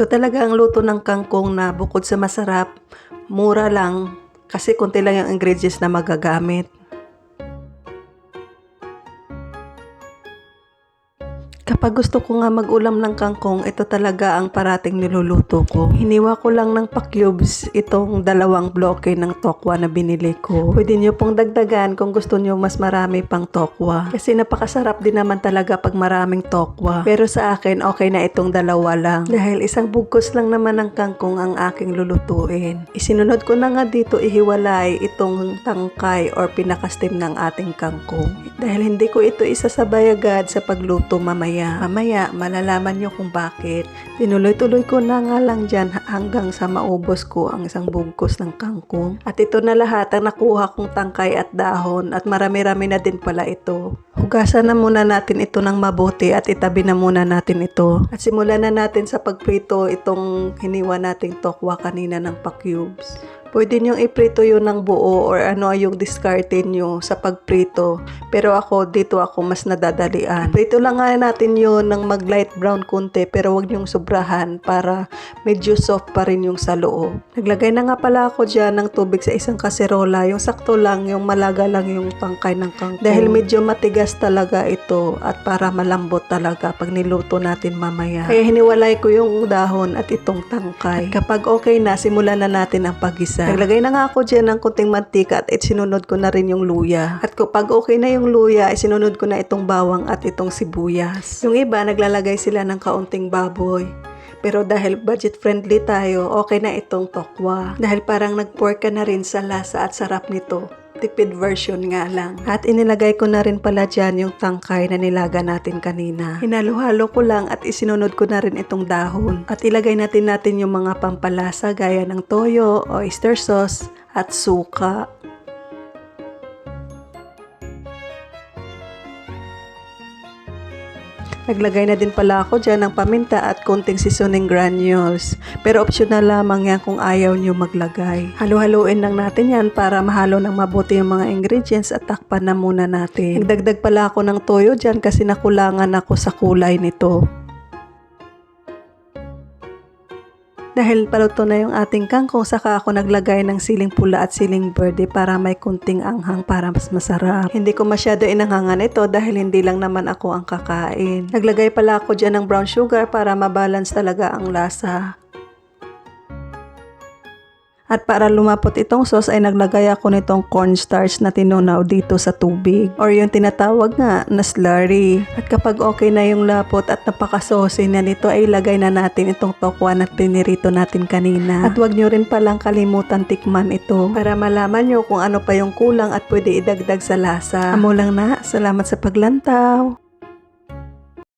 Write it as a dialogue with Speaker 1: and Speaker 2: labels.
Speaker 1: Ito talaga ang luto ng kangkong na bukod sa masarap, mura lang kasi konti lang yung ingredients na magagamit. Kapag gusto ko nga mag-ulam ng kangkong, ito talaga ang parating niluluto ko. Hiniwa ko lang ng pa-cubes itong dalawang bloke ng tokwa na binili ko. Pwede nyo pong dagdagan kung gusto nyo mas marami pang tokwa. Kasi napakasarap din naman talaga pag maraming tokwa. Pero sa akin, okay na itong dalawa lang. Dahil isang bugkos lang naman ng kangkong ang aking lulutuin. Isinunod ko na nga dito ihiwalay itong tangkay or pinakastim ng ating kangkong. Dahil hindi ko ito isasabay agad sa pagluto mamaya. Mamaya, malalaman nyo kung bakit. Tinuloy-tuloy ko na nga lang dyan hanggang sa maubos ko ang isang bugkos ng kangkong. At ito na lahat ang nakuha kong tangkay at dahon at marami-rami na din pala ito. Hugasan na muna natin ito ng mabuti at itabi na muna natin ito. At simulan na natin sa pagprito itong hiniwa nating tokwa kanina ng pa-cubes. Pwede niyong iprito yun ng buo or ano yung diskarte nyo sa pagprito. Pero ako, dito ako mas nadadalian. Prito lang nga natin yun ng mag light brown konti pero wag niyong sobrahan para medyo soft pa rin yung sa loob. Naglagay na nga pala ako dyan ng tubig sa isang kaserola. Yung sakto lang, yung malaga lang yung tangkay ng kangkong. Dahil medyo matigas talaga ito at para malambot talaga pag niluto natin mamaya. Kaya hiniwalay ko yung dahon at itong tangkay. At kapag okay na, simulan na natin ang pagisa. Naglagay na nga ako dyan ng kunting mantika at isinunod ko na rin yung luya. At kapag okay na yung luya, isinunod ko na itong bawang at itong sibuyas. Yung iba, naglalagay sila ng kaunting baboy. Pero dahil budget friendly tayo, okay na itong tokwa. Dahil parang nag-pork ka na rin sa lasa at sarap nito. Tipid version nga lang. At inilagay ko na rin pala dyan yung tangkay na nilaga natin kanina. Hinalo-halo ko lang at isinunod ko na rin itong dahon. At ilagay natin natin yung mga pampalasa gaya ng toyo, oyster sauce, at suka. Naglagay na din pala ako dyan ng paminta at konting seasoning granules. Pero optional lamang yan kung ayaw nyo maglagay. Halo-haloin lang natin yan para mahalo ng mabuti yung mga ingredients at takpan na muna natin. Nagdagdag pala ako ng toyo dyan kasi nakulangan ako sa kulay nito. Dahil paluto na yung ating kangkong, saka ako naglagay ng siling pula at siling verde para may kunting anghang para mas masarap. Hindi ko masyado inanghangan ito dahil hindi lang naman ako ang kakain. Naglagay pala ako dyan ng brown sugar para mabalance talaga ang lasa. At para lumapot itong sauce ay naglagay ako nitong cornstarch na tinunaw dito sa tubig or yung tinatawag nga na slurry. At kapag okay na yung lapot at napakasose na nito ay ilagay na natin itong tokwa na pinirito natin kanina. At wag nyo rin palang kalimutan tikman ito para malaman nyo kung ano pa yung kulang at pwede idagdag sa lasa. Amo lang na, salamat sa paglantaw.